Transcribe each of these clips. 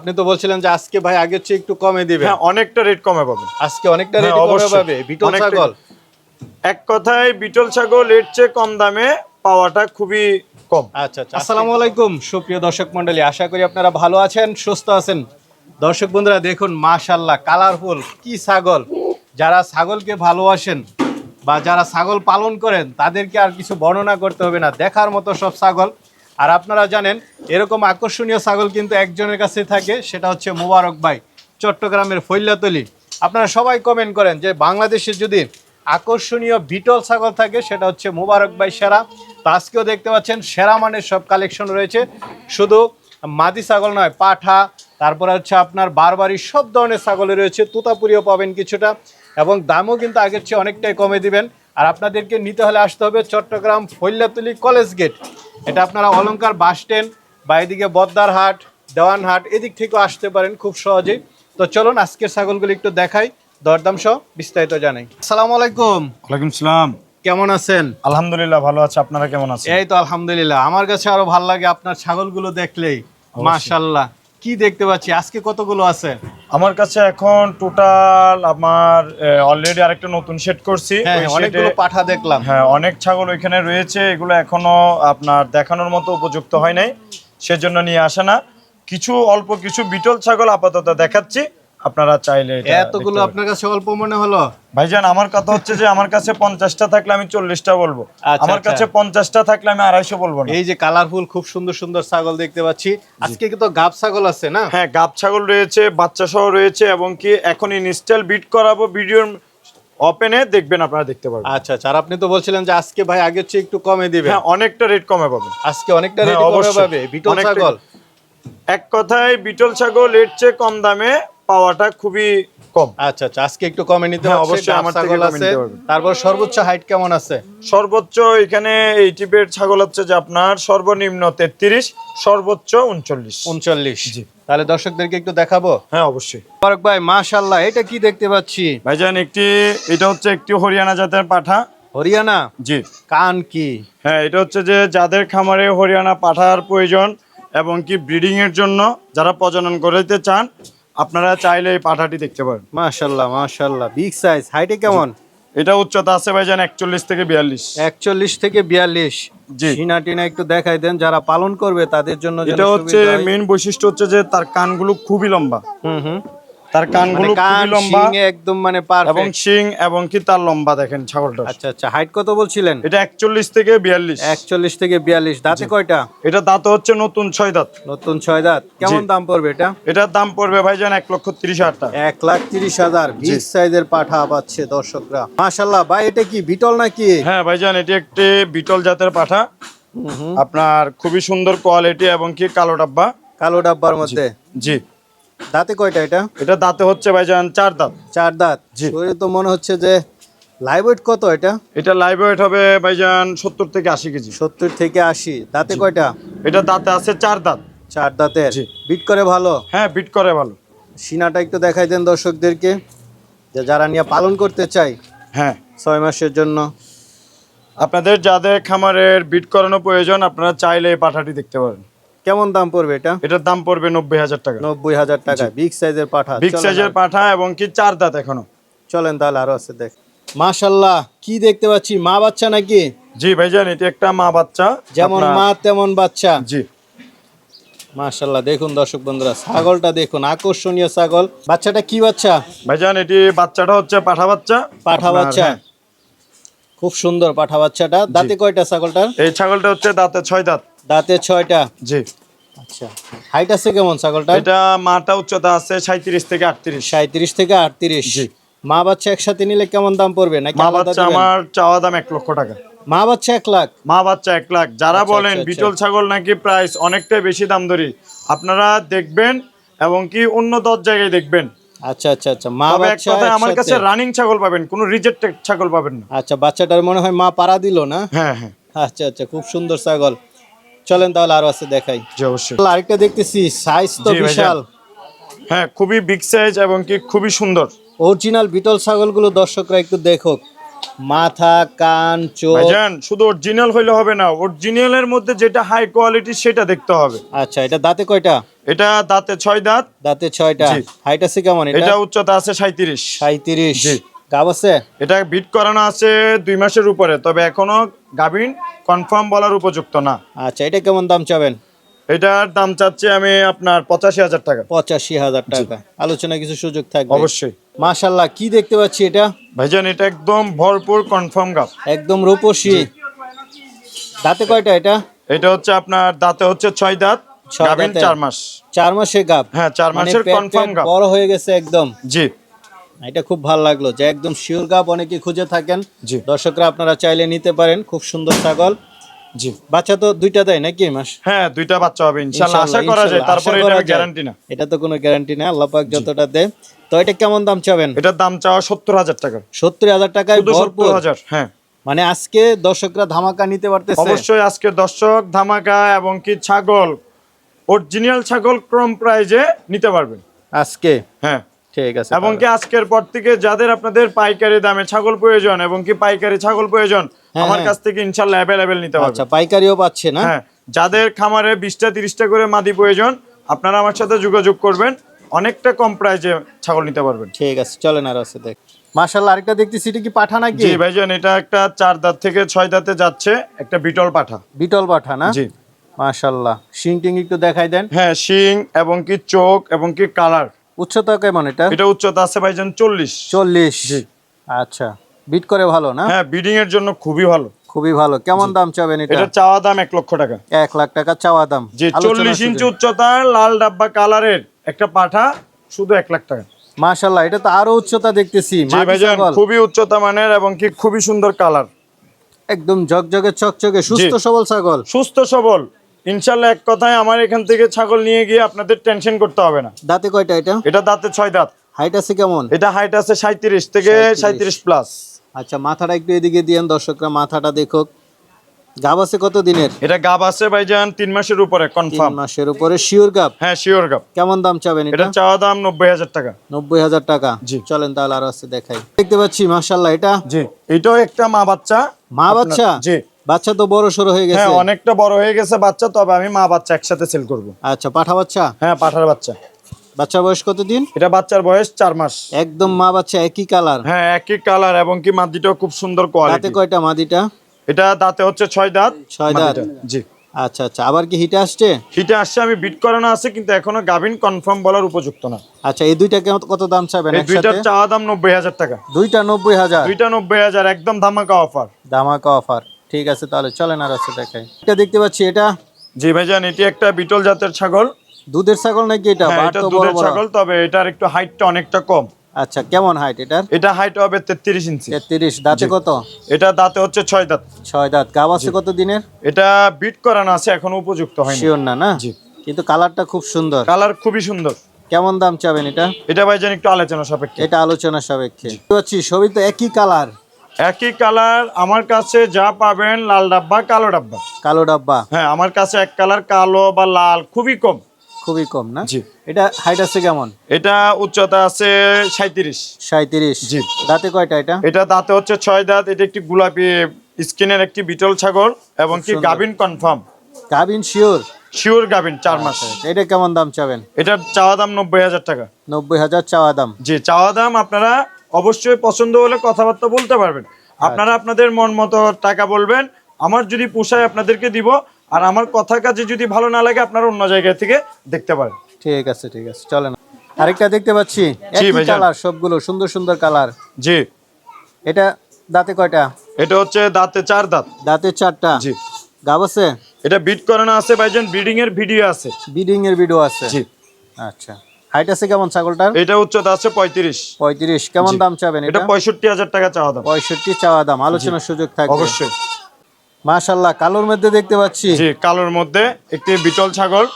আপনি তো বলছিলেন যে আজকে ভাই আগের চেয়ে একটু কমে দিবে হ্যাঁ অনেকটা রেট কমে পাবেন। আজকে অনেকটা হ্যাঁ, রেট কমে পাবে। বিটল ছাগল। এক কথায় বিটল ছাগল এর চেয়ে কম দামে পাওয়াটা খুবই কম। আচ্ছা আচ্ছা। আসসালামু আলাইকুম সুপ্রিয় দর্শক মণ্ডলী। আশা করি আপনারা ভালো আছেন সুস্থ আছেন। দর্শক বন্ধুরা দেখুন মাশাল্লাহ কালারফুল কি ছাগল। যারা ছাগলকে ভালোবাসেন বা যারা ছাগল পালন করেন তাদেরকে আর কিছু বর্ণনা করতে হবে না। দেখার মতো সব ছাগল। আর আপনারা জানেন, এরকম আকর্ষণীয় ছাগল কিন্তু একজনের কাছে থাকে, সেটা হচ্ছে মোবারক ভাই, চট্টগ্রামের ফৈল্যাতলি আপনারা সবাই কমেন্ট করেন যে বাংলাদেশে যদি আকর্ষণীয় বিটল ছাগল থাকে, সেটা হচ্ছে মোবারক ভাই সেরা। তো আজকেও দেখতে পাচ্ছেন, সেরা মানের সব কালেকশন রয়েছে। শুধু মাদি ছাগল নয়, পাঠা, তারপরে হচ্ছে আপনার বারবারি সব ধরনের ছাগলে রয়েছে, তুতাপুরিও পাবেন কিছুটা। এবং দামও কিন্তু আগের চেয়ে অনেকটাই কমে দিবেন। আর আপনাদেরকে নিতে হলে আসতে হবে চট্টগ্রাম ফৈল্যাতলি কলেজ গেট। এটা আপনারা অলঙ্কার বাস স্ট্যান্ড বা এদিকে বদ্দারহাট দেওয়ানহাট এদিক থেকেও আসতে পারেন খুব সহজেই তো চলুন আজকের ছাগলগুলো একটু দেখাই দরদাম সহ বিস্তারিত জানাই। আসসালামু আলাইকুম। ওয়ালাইকুম সালাম। কেমন আছেন? আলহামদুলিল্লাহ ভালো আছে। আপনারা কেমন আছেন? এই তো আলহামদুলিল্লাহ। আমার কাছে আরও ভালো লাগে আপনার ছাগলগুলো দেখলেই। মাশাল্লাহ কি দেখতে পাচ্ছি? আজকে কতগুলো আছে? আমার কাছে এখন টোটাল আমার অলরেডি আরেকটা নতুন সেট করছি। হ্যাঁ হ্যাঁ, অনেকগুলো পাঠা দেখলাম। হ্যাঁ অনেক ছাগল ওইখানে রয়েছে। এগুলো এখনও আপনার দেখানোর মতো উপযুক্ত হয় নাই। সেজন্য নিয়ে আসে না। কিছু অল্প কিছু বিটল ছাগল আপাতত দেখাচ্ছি। আপনারা চাইলে এতগুলো আপনার কাছে অল্প মনে হলো? ভাইজান আমার কথা হচ্ছে যে আমার কাছে পঞ্চাশটা থাকলে আমি চল্লিশটা বলব। আচ্ছা, আমার আচ্ছা। কাছে পঞ্চাশটা থাকলে আমি আড়াইশো বলব এই যে কালারফুল খুব সুন্দর সুন্দর ছাগল দেখতে পাচ্ছি। আজকে কিন্তু গাব ছাগল আছে না? হ্যাঁ গাব ছাগল রয়েছে বাচ্চা সহ রয়েছে এবং কি এখন ইনস্টল বিট করাবো ভিডিওর ওপেনে দেখবেন আপনারা দেখতে পারবেন। আচ্ছা আচ্ছা। আর আপনি তো বলছিলেন যে আজকে ভাই আগের চেয়ে একটু কমে দিবে। হ্যাঁ অনেকটা রেট কমে পাবেন। আজকে অনেকটা হ্যাঁ, রেট কমে পাবে। বিটল ছাগল। এক কথায় বিটল ছাগল এর চেয়ে কম দামে পাওয়াটা খুবই কম। আচ্ছা আচ্ছা আজকে একটু কমে নিতে হবে অবশ্যই আমার ছাগল আছে। তারপর সর্বোচ্চ হাইট কেমন আছে? সর্বোচ্চ এখানে এই টিপের ছাগল হচ্ছে যে আপনার সর্বনিম্ন তেত্রিশ সর্বোচ্চ উনচল্লিশ। উনচল্লিশ। জি। তাহলে দর্শকদেরকে একটু দেখাবো? হ্যাঁ অবশ্যই। ফারুক ভাই মাশাল্লাহ এটা কি দেখতে পাচ্ছি? ভাইজান একটি এটা হচ্ছে একটি হরিয়ানা জাতের পাঠা। হরিয়ানা? জি। কান কি? হ্যাঁ এটা হচ্ছে যে যাদের খামারে হরিয়ানা পাঠার প্রয়োজন এবং কি ব্রিডিং এর জন্য যারা প্রজনন করতে চান আপনারা চাইলে এই পাঠাটি দেখতে পারেন। মাশাল্লাহ মাশাল্লাহ বিগ সাইজ হাইটে কেমন? এটা উচ্চতা আছে ভাইজান একচল্লিশ থেকে বিয়াল্লিশ। একচল্লিশ থেকে বিয়াল্লিশ। টিনা একটু দেখাই দেন যারা পালন করবে তাদের জন্য এটা হচ্ছে মেন বৈশিষ্ট্য হচ্ছে যে তার কানগুলো খুবই লম্বা। হুম হুম। তার মানে কানগুলো কান লম্বা একদম মানে এবং শিং এবং কি তার লম্বা দেখেন ছাগলটা। আচ্ছা আচ্ছা হাইট কত বলছিলেন? এটা একচল্লিশ থেকে বিয়াল্লিশ। একচল্লিশ থেকে বিয়াল্লিশ দাঁতে কয়টা? এটা দাঁত হচ্ছে নতুন ছয় দাঁত। নতুন ছয় দাঁত। কেমন দাম পড়বে এটা? এটার দাম পড়বে ভাইজান এক লক্ষ তিরিশ হাজার টাকা। এক লাখ তিরিশ হাজার বিগ সাইজের পাঠা পাচ্ছে দর্শকরা। মাশাল্লাহ ভাই এটা কি বিটল নাকি? হ্যাঁ ভাইজান এটি একটি বিটল জাতের পাঠা। আপনার খুবই সুন্দর কোয়ালিটি এবং কি কালো ডাব্বা। কালো ডাব্বার মধ্যে? জি। দাঁতে কয়টা এটা? এটা দাঁতে হচ্ছে ভাইজান চার দাঁত। চার দাঁত। জি। শরীরে তো মনে হচ্ছে যে লাইভ ওয়েট কত এটা? এটা লাইভ ওয়েট হবে ভাইজান সত্তর থেকে আশি কেজি। সত্তর থেকে আশি। দাঁতে কয়টা? এটা দাঁতে আছে চার দাঁত। চার দাঁতের। বিট করে ভালো? হ্যাঁ বিট করে ভালো। সিনাটা একটু দেখাই দেন দর্শকদেরকে। যে যারা নিয়ে পালন করতে চাই হ্যাঁ। ছয় মাসের জন্য। আপনাদের যাদের খামারের বিট করানো প্রয়োজন আপনারা চাইলে এই পাঠাটি দেখতে পারেন। কেমন দাম পড়বে এটা? এটার দাম পড়বে নব্বই হাজার টাকা। নব্বই হাজার টাকা। বিগ সাইজের পাঠা। বিগ সাইজের পাঠা এবং কি চার দাঁত এখনও? চলেন তাহলে আরও আছে দেখ। মাশাল্লাহ কি দেখতে পাচ্ছি? মা বাচ্চা নাকি? জি ভাইজান এটি একটা মা বাচ্চা। যেমন মা তেমন বাচ্চা। জি। মাশাল্লাহ দেখুন দর্শক বন্ধুরা ছাগলটা দেখুন আকর্ষণীয় ছাগল। বাচ্চাটা কি বাচ্চা? ভাইজান এটি বাচ্চাটা হচ্ছে পাঠা বাচ্চা। পাঠা বাচ্চা। হ্যাঁ, খুব সুন্দর পাঠা বাচ্চাটা। দাঁতে কয়টা ছাগলটার? এই ছাগলটা হচ্ছে দাঁতে ছয় দাঁত। দাঁতে ছয়টা? জি। আচ্ছা। হাইট আছে কেমন ছাগলটা এটা মাটা উচ্চতা আছে সাঁত্রিশ থেকে আটত্রিশ। সাঁত্রিশ থেকে আটত্রিশ। জি। মা বাচ্চা একসাথে নিলে কেমন দাম পড়বে? নাকি মা বাচ্চা আমার চাওয়া দাম এক লক্ষ টাকা। মা বাচ্চা এক লাখ? মা বাচ্চা এক লাখ। যারা আচ্ছা, বলেন আচ্ছা, বিটল ছাগল নাকি প্রাইস অনেকটাই বেশি দাম ধরি আপনারা দেখবেন এবং কি অন্য দশ জায়গায় দেখবেন। আচ্ছা আচ্ছা আচ্ছা। মা বাচ্চা আমার কাছে রানিং ছাগল পাবেন কোনো রিজেক্টেড ছাগল পাবেন না। আচ্ছা বাচ্চাটার মনে হয় মা পাড়া দিল না? হ্যাঁ হ্যাঁ। আচ্ছা আচ্ছা খুব সুন্দর ছাগল। চলেন তাহলে আরও আছে দেখাই। অবশ্যই। আরেকটা দেখতেছি সাইজ তো বিশাল। হ্যাঁ খুবই বিগ সাইজ এবং কি খুবই সুন্দর। অরিজিনাল বিটল ছাগলগুলো দর্শকরা একটু দেখুক। মাথা কান চোখ। ভাইজান শুধু অরিজিনাল হইলে হবে না অরিজিনালের মধ্যে যেটা হাই কোয়ালিটি সেটা দেখতে হবে। আচ্ছা এটা দাঁতে কয়টা? এটা দাঁতে ছয় দাঁত। দাঁতে ছয়টা। হাইট আছে কেমন? এটা এটা উচ্চতা আছে সাঁত্রিশ সাঁত্রিশ জি। গাব আছে? এটা বিট করানো আছে দুই মাসের উপরে তবে এখনও গাভিন কনফার্ম বলার উপযুক্ত না। আচ্ছা এটা কেমন দাম চাবেন? এটার দাম চাচ্ছি আমি আপনার পঁচাশি হাজার টাকা। পঁচাশি হাজার টাকা। আলোচনা কিছু সুযোগ থাকবে। অবশ্যই। মাশাল্লাহ কি দেখতে পাচ্ছি এটা? ভাইজান এটা একদম ভরপুর কনফার্ম গাভ একদম রূপসী। দাঁতে কয়টা এটা? এটা হচ্ছে আপনার দাঁতে হচ্ছে ছয় দাঁত গাভিন। চার মাস। চার মাসের গাব? হ্যাঁ চার মানে মাসের কনফার্ম গাভ বড় হয়ে গেছে একদম। জি। এটা খুব ভালো লাগল যে একদম শিওর গাব অনেকে খুঁজে থাকেন। জি। দর্শকরা আপনারা চাইলে নিতে পারেন খুব সুন্দর ছাগল। জি। বাচ্চা তো দুইটা দেয় নাকি মাস? হ্যাঁ দুইটা বাচ্চা হবে ইনশাল্লাহ আশা করা যায় তারপরে এটা গ্যারান্টি না। এটা তো কোনো গ্যারান্টি না আল্লাহ পাক যতটা দেয় তো এটা কেমন দাম চাবেন? এটার দাম চাওয়া সত্তর হাজার টাকা। সত্তর হাজার টাকায় শুধু ভরপুর? সত্তর হাজার হ্যাঁ। মানে আজকে দর্শকরা ধামাকা নিতে পারতেছে? অবশ্যই আজকে দর্শক ধামাকা এবং কি ছাগল অরিজিনাল ছাগল ক্রম প্রাইজে নিতে পারবেন। আজকে? হ্যাঁ। ঠিক আছে এবং কি আজকের পর থেকে যাদের আপনাদের পাইকারি দামে ছাগল প্রয়োজন এবং কি পাইকারি ছাগল প্রয়োজন হ্যাঁ, আমার হ্যাঁ। কাছ থেকে ইনশাল্লাহ অ্যাভেলেবেল নিতে আচ্ছা পাইকারিও পাচ্ছে না? হ্যাঁ যাদের খামারে বিশটা তিরিশটা করে মাদি প্রয়োজন আপনারা আমার সাথে যোগাযোগ করবেন অনেকটা কম প্রাইজে ছাগল নিতে পারবেন। ঠিক আছে চলেন আর আছে দেখ। মাশাল্লাহ আরেকটা দেখতেছি এটা কি পাঠা নাকি? জি ভাইজান এটা একটা চার দাঁত থেকে ছয় দাঁতে যাচ্ছে একটা বিটল পাঠা। বিটল পাঠা না? জি। মাশাল্লাহ শিং টিং একটু দেখাই দেন। হ্যাঁ শিং এবং কি চোখ এবং কি কালার উচ্চতা কেমন এটা? এটা উচ্চতা আছে ভাইজান চল্লিশ। চল্লিশ। জি। আচ্ছা বিট করে ভালো না? হ্যাঁ বিডিং এর জন্য খুবই ভালো। খুবই ভালো। কেমন দাম চাবেন এটা? এটা চাওয়া দাম এক লক্ষ টাকা। এক লাখ টাকা চাওয়া দাম। যে আলোচনার চল্লিশ ইঞ্চি। উচ্চতার লাল ডাব্বা কালারের একটা পাঠা শুধু এক লাখ টাকা। মাশাল্লাহ এটা তো আরও উচ্চতা দেখতেছি জি ভাইজান খুবই উচ্চতা মানের এবং কি খুবই সুন্দর কালার। একদম ঝকঝকে চকচকে সুস্থ সবল ছাগল। সুস্থ সবল। ইনশাল্লাহ এক কথায় আমার এখান থেকে ছাগল নিয়ে গিয়ে আপনাদের টেনশন করতে হবে না। দাঁতে কয়টা এটা? এটা দাঁতে ছয় দাঁত। হাইট আছে কেমন? এটা হাইট আছে সাঁত্রিশ থেকে 37 সাঁত্রিশ প্লাস আচ্ছা মাথাটা একটু এদিকে দিয়েন দর্শকরা মাথাটা দেখুক। গাব আছে কত দিনের? এটা গাব আছে ভাইজান তিন মাসের উপরে কনফার্ম মাসের উপরে শিওর গাব? হ্যাঁ শিওর গাব। কেমন দাম চাবেন এটা? এটা চাওয়া দাম নব্বই হাজার টাকা। নব্বই হাজার টাকা? জি। চলেন তাহলে আরও আছে দেখাই। দেখতে পাচ্ছি মাশাল্লাহ এটা? জি এটাও একটা মা বাচ্চা। মা বাচ্চা? জি। বাচ্চা তো বড় সরো হয়ে গেছে? হ্যাঁ অনেকটা বড় হয়ে গেছে বাচ্চা তবে আমি মা বাচ্চা একসাথে সেল করব। আচ্ছা পাঠা বাচ্চা? হ্যাঁ পাঠার বাচ্চা। বাচ্চার বয়স কত দিন এটা বাচ্চার বয়স চার মাস। একদম মা বাচ্চা একই কালার? হ্যাঁ একই কালার এবং কি মাদিটাও খুব সুন্দর দাঁতে কোয়ালিটি কয়টা মাদিটা? এটা দাঁতে হচ্ছে ছয় দাঁত। ছয় দাঁত? জি। আচ্ছা আচ্ছা আবার কি হিটে আসছে? হিটে আসছে আমি বিট করানো আছে কিন্তু এখনও গাভিন কনফার্ম বলার উপযুক্ত না। আচ্ছা এই দুইটা কেমন- কত দাম চাবেন এই দুইটার চাওয়া দাম নব্বই হাজার টাকা। দুইটা নব্বই হাজার? দুইটা নব্বই হাজার একদম ধামাকা অফার ধামাকা অফার ঠিক আছে তাহলে চলেন আর আছে দেখাই। এটা দেখতে পাচ্ছি এটা? জি ভাইজান এটি একটা বিটল জাতের ছাগল। দুধের ছাগল নাকি এটা? হ্যাঁ এটা দুধের ছাগল তবে এটার একটু হাইটটা অনেকটা কম। আচ্ছা কেমন হাইট এটার? এটা হাইট হবে তেত্রিশ ইঞ্চি। তেত্রিশ দাঁতে কত? এটা দাঁতে হচ্ছে ছয় দাঁত। ছয় দাঁত। গাব আছে কত দিনের? এটা বিট করানো আছে এখন উপযুক্ত হয়নি। শিওর না না? জি। কিন্তু কালারটা খুব সুন্দর। কালার খুবই সুন্দর। কেমন দাম চাবেন এটা? এটা ভাইজান একটু আলোচনা সাপেক্ষে। এটা আলোচনা সাপেক্ষে। দেখতে পাচ্ছি সবই তো একই কালার। একই কালার আমার কাছে যা পাবেন লাল ডাব্বা কালো ডাব্বা। কালো ডাব্বা। হ্যাঁ আমার কাছে এক কালার কালো বা লাল খুবই কম। খুবই কম না? জি। এটা হাইট আছে কেমন? এটা উচ্চতা আছে সাঁত্রিশ সাঁত্রিশ জি। দাঁতে কয়টা এটা? এটা দাঁতে হচ্ছে ছয় দাঁত এটা একটি গোলাপি স্কিনের একটি বিটল ছাগল এবং কি। গাভিন কনফার্ম। গাবিন শিওর? শিওর গাভিন চার মাস। এটা কেমন দাম চাবেন? এটার চাওয়া দাম নব্বই হাজার টাকা। নব্বই হাজার চাওয়া দাম। জি চাওয়া দাম আপনারা অবশ্যই পছন্দ হলে কথাবার্তা বলতে পারবেন। আপনারা আপনাদের মন মতো টাকা বলবেন আমার যদি পোষায় আপনাদেরকে দিব আর আমার কথা কাজে যদি ভালো না লাগে আপনারা অন্য জায়গা থেকে দেখতে পারেন। ঠিক আছে ঠিক আছে চলেন। আরেকটা দেখতে পাচ্ছি একই কালার সবগুলো সুন্দর সুন্দর কালার জি। এটা দাঁতে কয়টা? এটা হচ্ছে দাঁতে চার দাঁত। দাঁতে চারটা। জি। গাব আছে? এটা বিট করানো আছে ভাইজান ব্রিডিং এর ভিডিও আছে। বিডিং এর ভিডিও আছে। জি। আচ্ছা। হাইট আছে কেমন ছাগলটার? এটা উচ্চতা আছে পঁয়ত্রিশ। পঁয়ত্রিশ। কেমন দাম চাবেন এটা এটা? পঁয়ষট্টি হাজার টাকা চাওয়া দাম। পঁয়ষট্টি চাওয়া দাম। আলোচনার সুযোগ থাকবে। অবশ্যই। মাশাল্লাহ কালোর মধ্যে দেখতে পাচ্ছি? জি কালোর মধ্যে একটি বিটল ছাগল।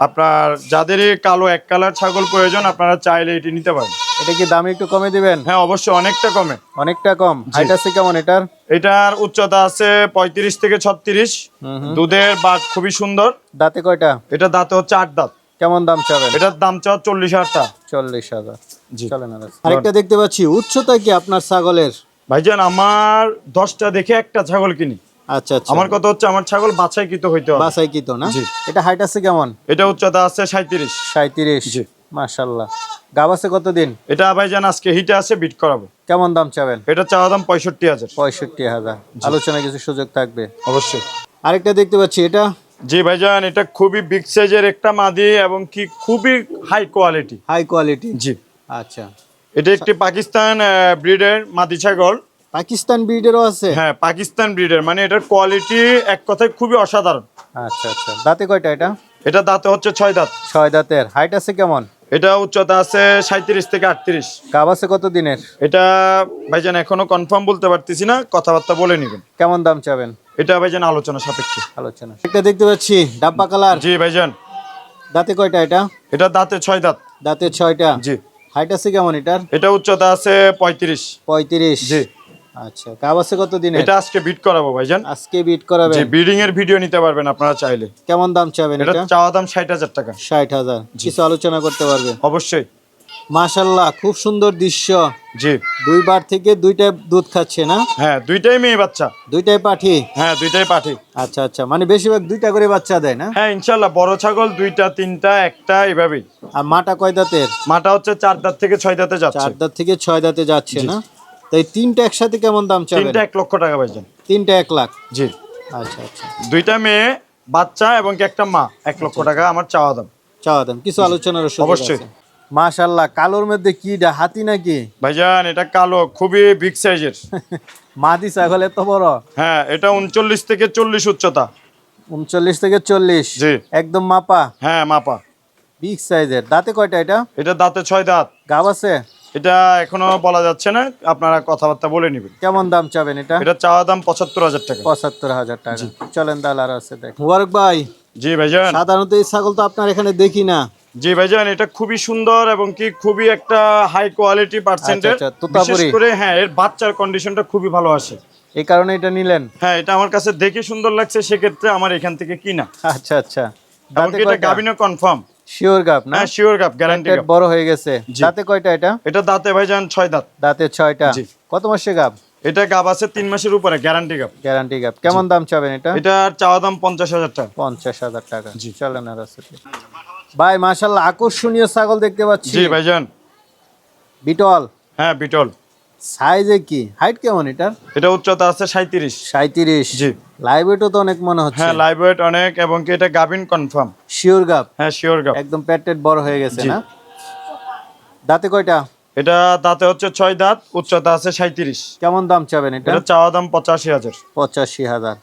আপনার যাদেরই কালো এক কালার ছাগল প্রয়োজন আপনারা চাইলে এটি নিতে পারেন। এটা কি দাম একটু কমে দিবেন? হ্যাঁ অবশ্যই অনেকটা কমে। অনেকটা কম। হাইট আছে কেমন এটার? এটার উচ্চতা আছে পঁয়ত্রিশ থেকে ছত্রিশ। হুম হুম। দুধের বাট খুবই সুন্দর। দাঁতে কয়টা? এটা দাঁতে হচ্ছে আট দাঁত। কেমন দাম চাবেন? এটার দাম চাওয়া চল্লিশ হাজার চল্লিশ হাজার। জি। চলেন আরেকটা দেখতে পাচ্ছি উচ্চতা কি আপনার ছাগলের? ভাইজান আমার দশটা দেখে একটা ছাগল কিনি। আচ্ছা আচ্ছা। আমার কথা হচ্ছে আমার ছাগল বাছাই হইতে হবে। বাসাই না? জি। এটা হাইট আছে কেমন? এটা উচ্চতা আছে সাঁত্রিশ সাঁত্রিশ জি। মাশাল্লাহ গাব আছে কতদিন? এটা ভাইজান আজকে হিটে আছে বিট করাবো। কেমন দাম চাবেন? এটা চাওয়া দাম পঁয়ষট্টি হাজার। পঁয়ষট্টি হাজার। আলোচনা কিছু সুযোগ থাকবে। অবশ্যই। আরেকটা দেখতে পাচ্ছি এটা জি ভাইজান এটা খুবই বিগ সাইজের একটা মাদি এবং কি খুবই হাই কোয়ালিটি হাই কোয়ালিটি জি। আচ্ছা। এটা একটি পাকিস্তান ব্রিডের মাদি ছাগল। পাকিস্তান ব্রিডেরও আছে? হ্যাঁ পাকিস্তান ব্রিডের মানে এটার কোয়ালিটি এক কথায় খুবই অসাধারণ। আচ্ছা আচ্ছা। দাঁতে কয়টা এটা? এটা দাঁতে হচ্ছে ছয় দাঁত। ছয় দাঁতের। হাইট আছে কেমন? এটা উচ্চতা আছে সাঁত্রিশ থেকে আটত্রিশ। কাপ আছে কত দিনের? এটা ভাইজান এখনও কনফার্ম বলতে পারতেছি না কথাবার্তা বলে নিবেন। কেমন দাম চাবেন? এটা ভাইজান আলোচনা সাপেক্ষে। আলোচনা। একটা দেখতে পাচ্ছি ডাব্বা কালার। জি ভাইজান। দাঁতে কয়টা এটা? এটা দাঁতে ছয় দাঁত। দাঁতে ছয়টা। জি। হাইট আছে কেমন এটার? এটা উচ্চতা আছে পঁয়ত্রিশ। পঁয়ত্রিশ। জি। আচ্ছা গাব আছে কত দিনের এটা আজকে বিট করাবো ভাইজান। আজকে বিট করাবেন। জি ব্রিডিং এর ভিডিও নিতে পারবেন আপনারা চাইলে। কেমন দাম চাবেন এটা এটা? চাওয়া দাম ষাট হাজার টাকা। ষাট হাজার। কিছু আলোচনা করতে পারবে? অবশ্যই। মাশাল্লাহ খুব সুন্দর দৃশ্য। জি। দুইবার থেকে দুইটা দুধ খাচ্ছে না? হ্যাঁ দুইটাই মেয়ে বাচ্চা। দুইটাই পাঠি? হ্যাঁ দুইটাই পাঠি। আচ্ছা আচ্ছা মানে বেশিরভাগ দুইটা করে বাচ্চা দেয় না? হ্যাঁ ইনশাল্লাহ বড় ছাগল দুইটা তিনটা একটা এভাবেই। আর মাটা কয় দাঁতের? মাটা হচ্ছে চার দাঁত থেকে ছয় দাঁতে যাচ্ছে। চার দাঁত থেকে ছয় দাঁতে যাচ্ছে না? তাই তিনটা একসাথে কেমন দাম চাবেন? তিনটা এক লক্ষ টাকা ভাইজান। তিনটা এক লাখ? জি। আচ্ছা আচ্ছা। দুইটা মেয়ে বাচ্চা এবং একটা মা এক লক্ষ টাকা আমার চাওয়া দাম। চাওয়া দাম কিছু আলোচনার অবশ্যই। মাশাল্লাহ কালোর মধ্যে কি হাতি নাকি? ভাইজান এটা কালো খুবই বিগ সাইজের মাদি ছাগল এত বড়? হ্যাঁ এটা উনচল্লিশ থেকে চল্লিশ উচ্চতা। উনচল্লিশ থেকে চল্লিশ? জি। একদম মাপা? হ্যাঁ মাপা। বিগ সাইজের দাঁতে কয়টা এটা? এটা দাঁতে ছয় দাঁত। গাব আছে? এটা এখনও বলা যাচ্ছে না আপনারা কথাবার্তা বলে নেবেন। কেমন দাম চাবেন এটা? এটা চাওয়া দাম পঁচাত্তর হাজার টাকা। পঁচাত্তর হাজার টাকা। চলেন তাহলে আর আছে দেখ মুবারক ভাই। জি ভাইজান। সাধারণত এই ছাগল তো আপনার এখানে দেখি না। জি ভাইজান এটা খুবই সুন্দর এবং কি খুবই একটা হাই কোয়ালিটি পার্সেন্টের বিশেষ করে হ্যাঁ এর বাচ্চার কন্ডিশনটা খুবই ভালো আসে। এই কারণে এটা নিলেন? হ্যাঁ এটা আমার কাছে দেখে সুন্দর লাগছে সেক্ষেত্রে আমার এখান থেকে কিনা। আচ্ছা আচ্ছা। এটা গাবিনো কনফার্ম শিওর গাপ না? শিওর গাপ গ্যারান্টি গাপ বড় হয়ে গেছে। দাঁতে কয়টা এটা? এটা দাঁতে ভাইজান ছয় দাঁত। দাঁতে ছয়টা। কত মাসে গাপ এটা গাব আছে তিন মাসের উপরে গ্যারান্টি গাপ গ্যারান্টি গাপ কেমন দাম চাবেন এটা? এটার চাওয়া দাম পঞ্চাশ হাজার টাকা। পঞ্চাশ হাজার টাকা। জি। চলেন আর আছে। ভাই মাশাল্লাহ আকর্ষণীয় ছাগল দেখতে পাচ্ছি। জি ভাইজান। বিটল। হ্যাঁ বিটল। সাইজে কি? হাইট কেমন এটার? এটা উচ্চতা আছে সাঁত্রিশ সাঁত্রিশ জি। লাইভ তো অনেক মনে হচ্ছে। হ্যাঁ লাইভ ওয়েট অনেক এবং কি এটা গাবিন কনফার্ম শিওর গাব হ্যাঁ শিওর গাব একদম পেট টেট বড় হয়ে গেছে না? দাঁতে কয়টা? এটা দাঁতে হচ্ছে ছয় দাঁত উচ্চতা আছে সাঁত্রিশ কেমন দাম চাবেন এটা? এটা চাওয়া দাম পঁচাশি হাজার। পঁচাশি হাজার।